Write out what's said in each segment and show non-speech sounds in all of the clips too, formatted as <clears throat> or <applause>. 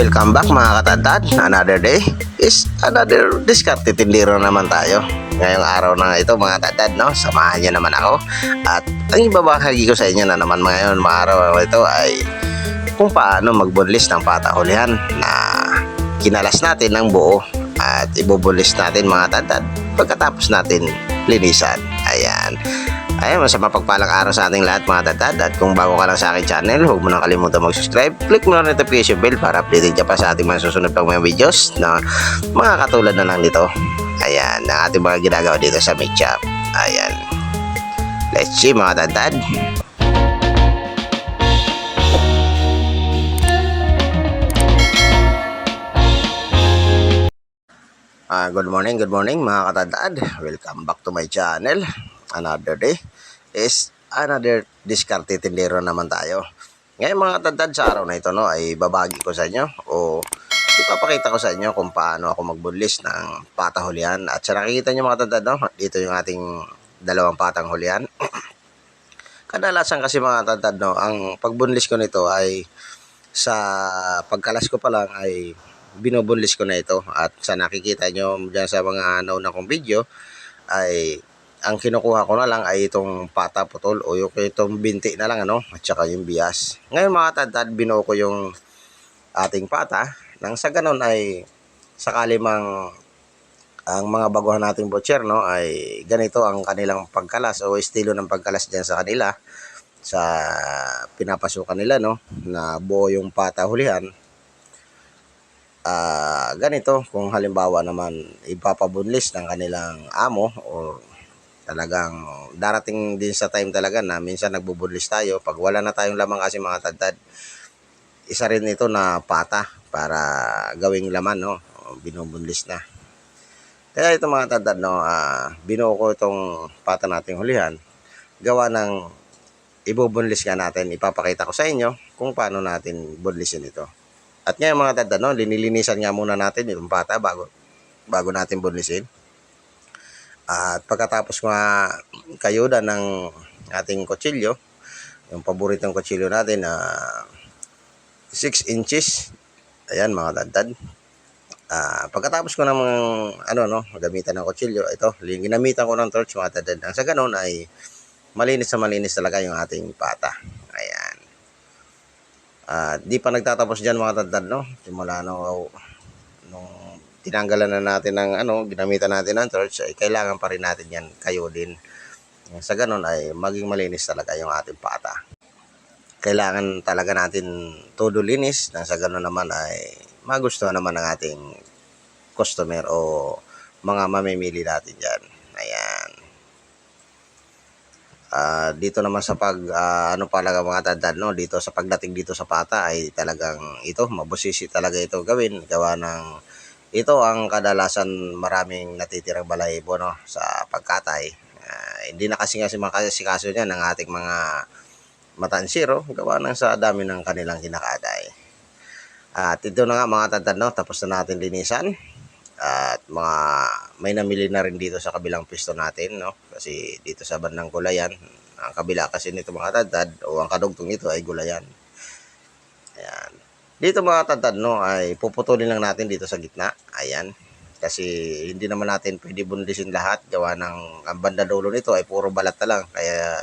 welcome back mga katadad. Another day is another diskarte tindero naman tayo. Ngayong araw na ito mga katadad, no? Samahan niyo naman ako. At ang ibabahagi ko sa inyo na naman ngayon mga araw na ito ay kung paano magbunlis ng patahulihan na kinalas natin ng buo at ibubunlis natin mga tatad pagkatapos natin linisan. Ayan. Ayan, mas mapagpalang araw sa ating lahat mga tatad at kung bago ka lang sa aking channel, huwag mo nang kalimutan mag-subscribe. Click mo na ang notification bell para updated ka pa sa ating mga susunod pang mga videos na mga katulad na lang nito. Ayan, na ating mga ginagawa dito sa Meet Shop. Ayan. Let's see mga tatad. Ah, good morning, good morning mga katadad. Welcome back to my channel. Another day is another diskarte tindero naman tayo. Ngayon mga katadad sa araw na ito no ay babagi ko sa inyo o ipapakita ko sa inyo kung paano ako magbunlis ng patahulian. At sa nakikita nyo mga katadad no, dito yung ating dalawang patang hulihan. <clears throat> Kadalasan kasi mga katadad no, ang pagbunlis ko nito ay sa pagkalas ko pa lang ay binubunlis ko na ito at sa nakikita nyo dyan sa mga nauna kong video ay ang kinukuha ko na lang ay itong pata putol o yung itong binti na lang ano at saka yung bias. Ngayon mga tadtad binuo ko yung ating pata nang sa ganun ay sakali mang ang mga baguhan nating butcher no ay ganito ang kanilang pagkalas o estilo ng pagkalas diyan sa kanila sa pinapasukan nila no na buo yung pata hulihan ah ganito kung halimbawa naman ipapabunlis ng kanilang amo o talagang darating din sa time talaga na minsan nagbubunlis tayo. Pag wala na tayong lamang kasi mga tadtad isa rin ito na pata para gawing laman no? Binubunlis na. Kaya ito mga tadtad no ah, binuo ko itong pata nating hulihan. Gawa ng ibubunlis nga natin. Ipapakita ko sa inyo kung paano natin bunlisin ito. At ngayon mga tadtad, no, linilinisan nga muna natin yung pata bago, bago natin bunlisin. At pagkatapos nga kayuda ng ating kutsilyo, yung paboritong kutsilyo natin na 6 inches, ayan mga tadtad. Ah, pagkatapos ko ng ano no, gamitan ng kutsilyo, ito, ginamitan ko ng torch mga tadtad. Ang sa ganun ay malinis na malinis talaga yung ating pata. Ayan. Ah, di pa nagtatapos diyan mga tadtad no. Simula no tinanggalan na natin ng ano, ginamitan natin ng torch, ay kailangan pa rin natin yan kayo din. Sa ganun ay maging malinis talaga yung ating pata. Kailangan talaga natin todo linis nang sa ganun naman ay magustuhan naman ng ating customer o mga mamimili natin dyan. Ayan. Ah, dito naman sa pag ah, ano pala mga tandaan no dito sa pagdating dito sa pata ay talagang ito mabusisi talaga ito gawin gawa ng ito ang kadalasan maraming natitirang balahibo no sa pagkatay. Ah, hindi na kasi nga si makasikaso niya ng ating mga matansiro gawa ng sa dami ng kanilang kinakatay at ito na nga mga tandaan no tapos na natin linisan. At mga may namili na rin dito sa kabilang pisto natin no kasi dito sa bandang gulayan. Ang kabila kasi nito mga tadtad o ang kadugtong nito ay gulayan. Ayan dito mga tadtad no ay puputulin lang natin dito sa gitna ayan kasi hindi naman natin pwede bundisin lahat gawa ng ang banda dulo nito ay puro balat na lang kaya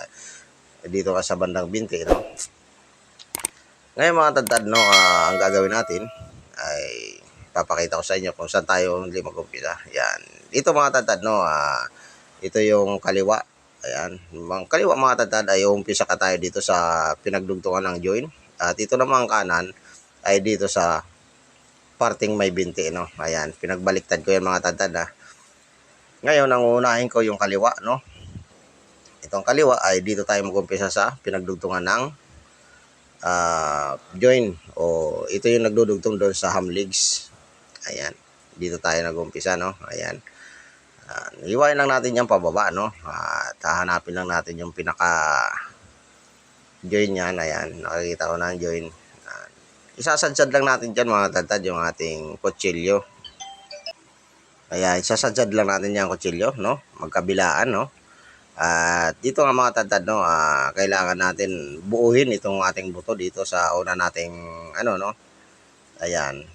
dito ka sa bandang binti no ngayon mga tadtad no ah, ang gagawin natin ay papakita ko sa inyo kung saan tayo hindi mag-umpisa. Yan. Ito mga tadtad, no, ah, ito yung kaliwa. Ayan. Ang kaliwa mga tadtad ay umpisa ka tayo dito sa pinagdugtungan ng join. At ito naman kanan ay dito sa parting may binti, no. Ayan. Pinagbaliktad ko yan mga tadtad, ha. Ngayon, ang unahin ko yung kaliwa, no. Itong kaliwa ay dito tayo mag-umpisa sa pinagdugtungan ng ah, join o ito yung nagdudugtong doon sa ham legs. Ayan. Dito tayo nag-umpisa, no? Ayan. Uh, iwain lang natin yung pababa, no? At hahanapin lang natin yung pinaka join yan. Ayan. Nakikita ko na ang join. Uh, isasadsad lang natin dyan, mga tantad, yung ating kutsilyo. Ayan. Isasadsad lang natin yung kutsilyo, no? Magkabilaan, no? At dito nga mga tantad, no? ah, kailangan natin buuhin itong ating buto dito sa una nating, ano, no? Ayan.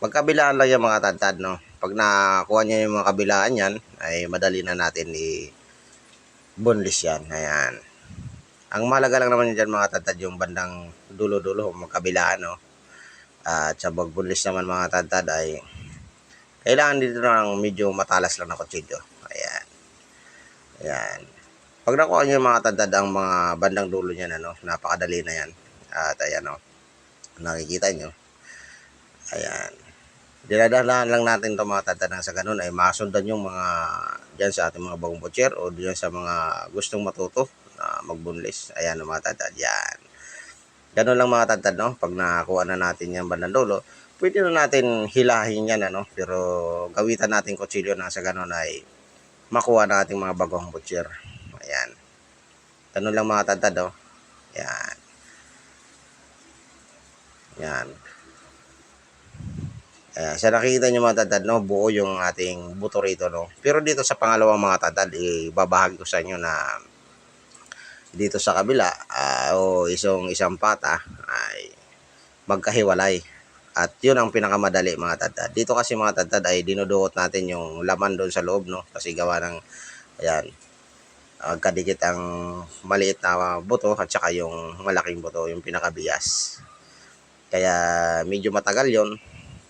Magkabilaan lang yung mga tadtad, no? Pag nakuha niya yung mga kabilaan yan, ay madali na natin i bunlis yan. Ayan. Ang malaga lang naman dyan mga tadtad yung bandang dulo-dulo, magkabilaan, no? At sa pagbunlis naman mga tadtad ay kailangan dito ng medyo matalas lang na kutsilyo. Ayan. Ayan. Pag nakuha yung mga tadtad ang mga bandang dulo niyan, ano, napakadali na yan. At ayan, no? Nakikita nyo. Ayan. Dinadahan lang natin itong mga tatanang sa ganun ay masundan yung mga dyan sa ating mga bagong butcher o dyan sa mga gustong matuto na magbunlis. Ayan mga tatad. Yan. Ganun lang mga tatad, no? Pag nakakuha na natin yung bandang dulo, pwede na natin hilahin yan, ano? Pero gawitan natin kutsilyo na sa ganun ay makuha na ating mga bagong butcher. Ayan. Ganun lang mga tatad, no? Yan. Yan. Ayan, sa nakikita nyo mga tatad, no, buo yung ating buto rito, no. Pero dito sa pangalawang mga tatad, ibabahagi ko sa inyo na dito sa kabila, ah, o isang isang pata, ay magkahiwalay. At yun ang pinakamadali mga tatad. Dito kasi mga tatad ay dinuduot natin yung laman doon sa loob, no. Kasi gawa ng, ayan, magkadikit ang maliit na buto at saka yung malaking buto, yung pinakabias. Kaya medyo matagal yon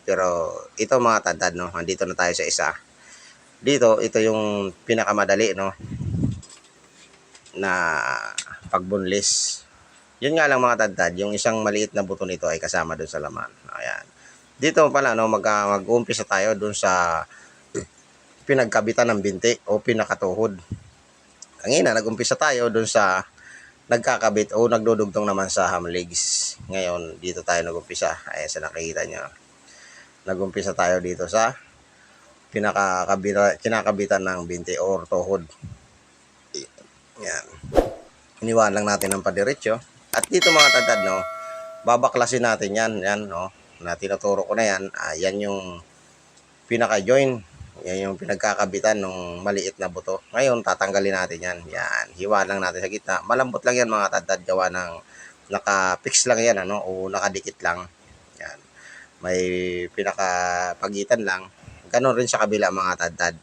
pero ito mga tadtad, no, andito na tayo sa isa. Dito, ito yung pinakamadali, no, na pagbunlis. Yun nga lang mga tadtad, yung isang maliit na buto nito ay kasama doon sa laman. Ayan. Dito pala, no, mag, mag-uumpisa tayo doon sa pinagkabitan ng binti o pinakatuhod. Kanina, nag-umpisa tayo doon sa nagkakabit o nagdudugtong naman sa ham legs. Ngayon, dito tayo nag-umpisa. Ayan sa nakikita nyo nagumpisa tayo dito sa pinakakabita, kinakabitan ng binti or tuhod. Yan. Iniwan lang natin ng padiretso. At dito mga tadad, no, babaklasin natin yan, yan, no, na tinuturo ko na yan. Ah, yan yung pinaka-join. Yan yung pinagkakabitan ng maliit na buto. Ngayon, tatanggalin natin yan. Yan. Hiwa lang natin sa gitna. Malambot lang yan mga tadad. Gawa ng naka-fix lang yan, ano, o nakadikit lang. Yan may pinakapagitan lang. Ganon rin sa kabila mga tadtad.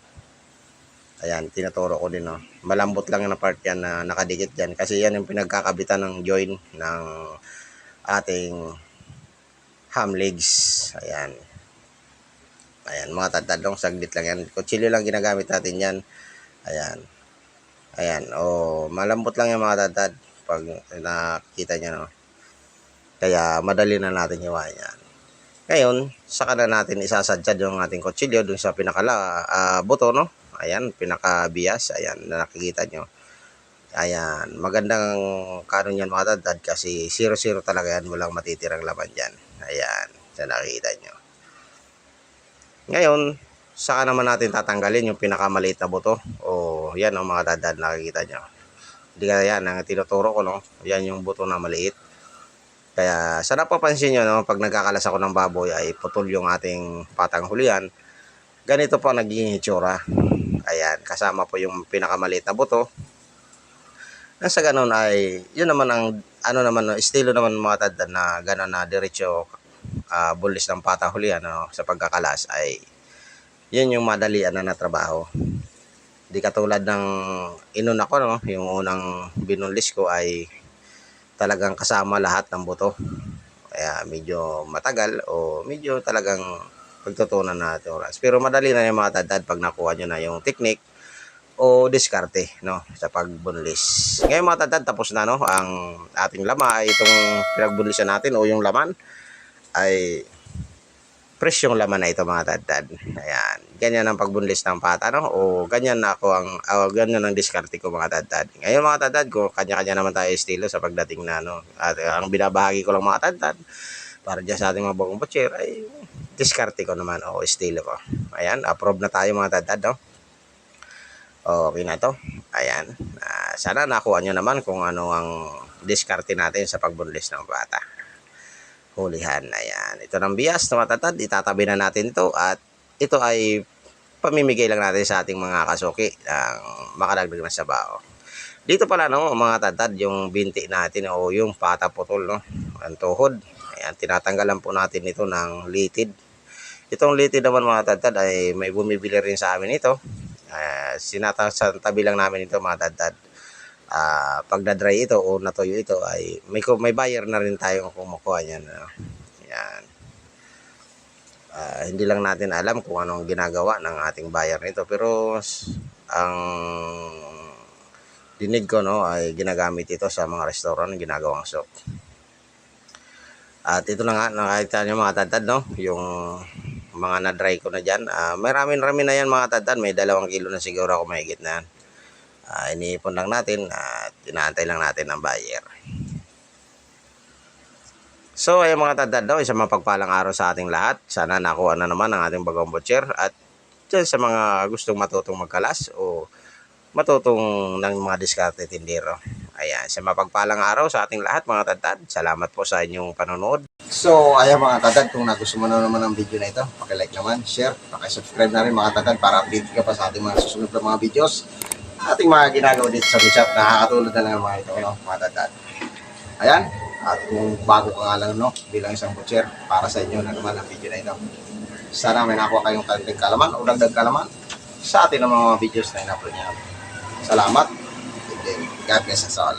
Ayan, tinuturo ko din. No? Malambot lang na part yan na nakadikit dyan. Kasi yan yung pinagkakabitan ng join ng ating ham legs. Ayan. Ayan, mga tadtad lang. Saglit lang yan. Kutsilyo lang ginagamit natin yan. Ayan. Ayan. Oh, malambot lang yung mga tadtad. Pag nakita nyo, no? Kaya madali na natin hiwain yan. Ngayon, saka na natin isasadyad yung ating kutsilyo dun sa pinakala uh, buto, no? Ayan, pinaka-bias. Ayan, na nakikita nyo. Ayan, magandang kanon yan mga tadtad kasi 0-0 talaga yan. Walang matitirang laman dyan. Ayan, sa nakikita nyo. Ngayon, saka naman natin tatanggalin yung pinakamaliit na buto. O, yan ang mga tadtad nakikita nyo. Hindi kaya yan, ang tinuturo ko, no? Yan yung buto na maliit. Kaya sa napapansin nyo, no, pag nagkakalas ako ng baboy ay putol yung ating patang hulihan. Ganito po naging itsura. Ayan, kasama po yung pinakamaliit na buto. Nang sa ganun ay, yun naman ang, ano naman, estilo naman mga taddan na ganun na diretso uh, bulis ng patang hulihan no, sa pagkakalas ay yun yung madalian na na trabaho. Di katulad ng inuna ko, no, yung unang binulis ko ay talagang kasama lahat ng buto. Kaya medyo matagal o medyo talagang pagtutunan natin oras. Pero madali na yung mga tadtad pag nakuha nyo na yung technique o diskarte no sa pagbunlis. Ngayon mga tadtad tapos na no ang ating lama ay itong pinagbunlisan natin o yung laman ay fresh yung laman na ito mga tadtad. Ayan. Ganyan ang pagbunlis ng pata, no? O ganyan na ako ang, uh, ganyan ang diskarte ko mga tadtad. Ngayon mga tadtad ko, kanya-kanya naman tayo estilo sa pagdating na, no? At ang binabahagi ko lang mga tadtad, para dyan sa ating mga bagong butcher, ay diskarte ko naman, o estilo ko. Ayan, approve na tayo mga tadtad, no? Okay na to. Ayan. Uh, sana nakuha nyo naman kung ano ang diskarte natin sa pagbunlis ng bata hulihan. Ayan. Ito ng bias na matatad. Itatabi na natin ito at ito ay pamimigay lang natin sa ating mga kasuki ng makaragdag na sabaw. Dito pala no, mga tatad, yung binti natin o yung pata putol no, ang tuhod. Ayan, tinatanggalan po natin ito ng litid. Itong litid naman mga tadtad ay may bumibili rin sa amin ito. Uh, sinata sa tabi lang namin ito mga tadtad. Ah, pag na-dry ito o natuyo ito ay may may buyer na rin tayong kumukuha niyan. ano. Yan. Ah, hindi lang natin alam kung anong ginagawa ng ating buyer nito pero ang dinig ko no ay ginagamit ito sa mga restaurant ginagawang soup. At ito na nga nakita niyo mga tadtad no yung mga na-dry ko na diyan. Ah, may rami-rami na yan mga tadtad, may dalawang kilo na siguro ako mahigit na yan. Ah, iniipon lang natin at inaantay lang natin ang buyer. So, ayun mga tadad daw, isang mapagpalang araw sa ating lahat. Sana nakuha na naman ang ating bagong butcher. At dyan sa mga gustong matutong magkalas o matutong ng mga diskarte tindero. Ayan, sa mapagpalang araw sa ating lahat mga tadad. Salamat po sa inyong panonood. So, ayan mga tadad, kung nagustuhan na naman ang video na ito, pakilike naman, share, pakisubscribe na rin mga tadad para update ka pa sa ating mga susunod na mga videos. Ating mga ginagawa dito sa Bishop, nakakatulad na lang mga ito, no, mga tadad. Ayan, at kung bago ka nga lang no, bilang isang butcher, para sa inyo na naman ang video na ito. Sana may nakuha kayong dagdag kalaman o dagdag kalaman sa ating mga videos na in-upload niya. Salamat. Then, God bless us all.